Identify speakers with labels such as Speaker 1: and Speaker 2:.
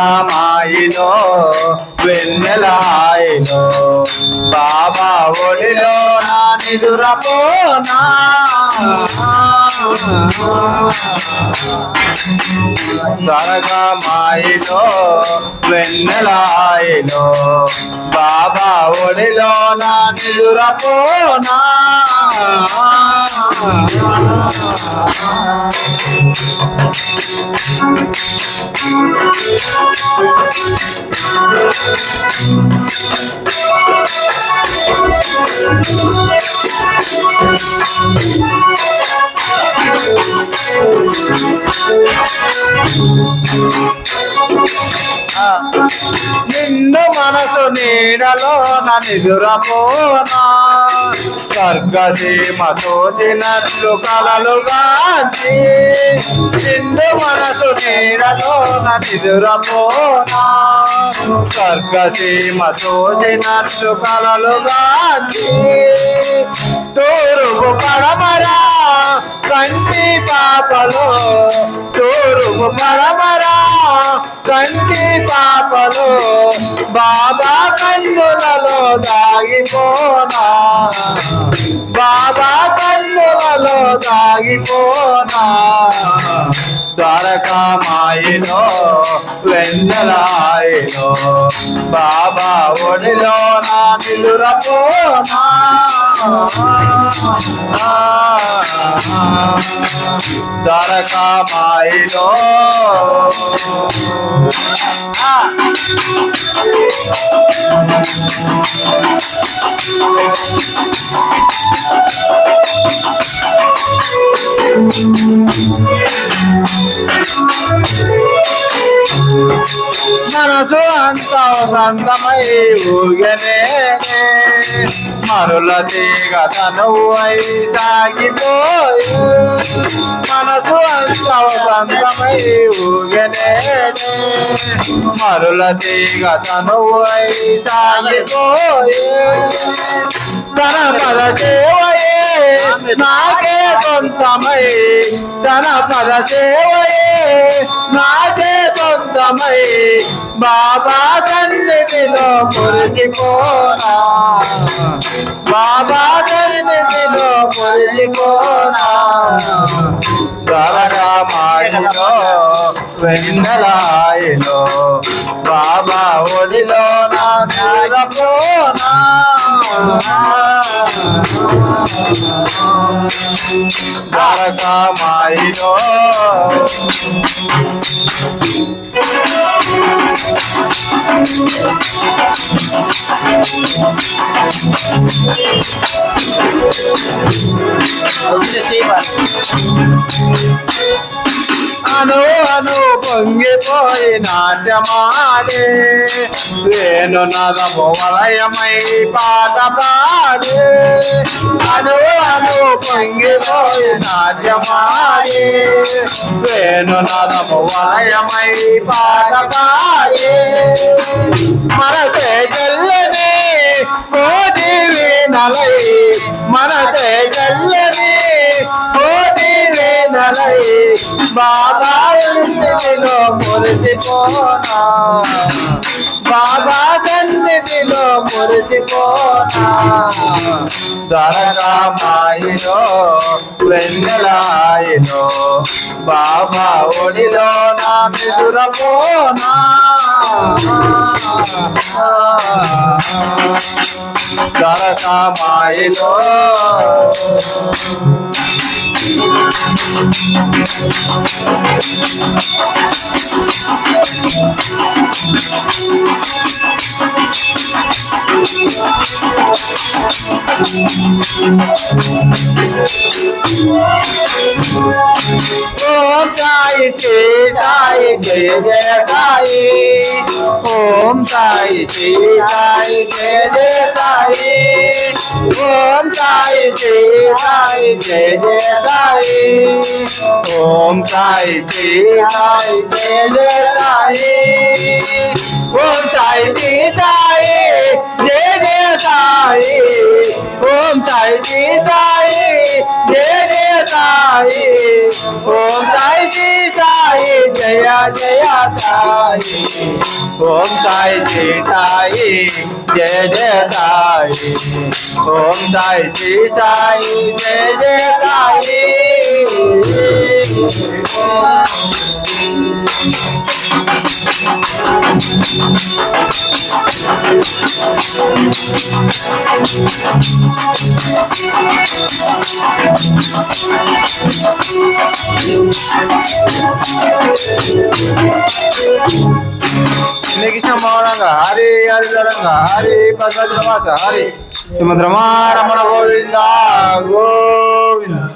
Speaker 1: తారకమాయిలో వెన్నెలాయిలో బాబా ఒడిలో నా నిదురపోనా? త్వరగా మాయిలో వెన్నెలాయిలో బాబా ఒడిలో నా నిదురపోనా Thank you. నిన్ను మనసు నీడలో నిదురపోనా స్వర్గసీమ తోచినట్లు కలలుగా నిన్ను మనసు నీడలో నిదురపోనా స్వర్గసీమ తోచినట్లు కలలుగా తూరుపు పడమరా? కంటి పాపలో తూరుపు పడమరా? కంటి పాపలో బాబా కన్నులలో దాగిపోనా. బాబా కన్నులలో దాగిపోనా. ద్వారకామాయిలో వెన్నెలాయిలో బాబా ఒడిలో నా నిలురపోనా. দ্বারকা মাইল Thank you. మనసు అంత వసంతమై ఊగనే మరుల తీగ తనువు అయి సాగిపోయి మనసు అంత వసంతమై ఊగనే మరుల తీగ తనువు అయి సాగిపోయి తన పద సేవయే నాకే సొంతమై తన పద సేవయే సొంతమై బాబా సన్నిధిలో మురిగిపోనా బాబా సన్నిధిలో మురిసిపోనా? గవరామాయిలో వెన్నెలాయిలో బాబా ఒడిలో నా నిరపోనా గరకమాయిలో అను అను పొంగిపోయి నాట్యమాడే వేణు నదము వలయమై పాట పాడే రాజ్యమాయే నాట్యమాడే వేణు నదము వలయమై పాట మనసే గల్లనే కోటి వీణలై. మనసే గల్లనే కోటి వీణలై. బాబా సన్నిధిలో మురిసిపోనా? బాబా సన్నిధిలో మురిసిపోనా? దరగామాయిలో వెన్నెలాయిలో బాబా ఒడిలో నా నిదురపోనా దరగామాయిలో ఓం गायचे गायचे जय गाय ओम गायचे गायचे जय गाय ओम गायचे गायचे जय साई ओम गायचे गायचे जय गाय ओम गायचे गाय जय जय गाय ओम साईजी साई जय जय साई ओम साईजी साई जया जया साई ओम साईजी साई जय जय साई ओम साईजी साई जय जय साई శ్రీకృష్ణ మౌనంగా హరి హరి ధరంగా హరి పద్మజ హరి. సుమద్రమా రమణ గోవింద గోవింద.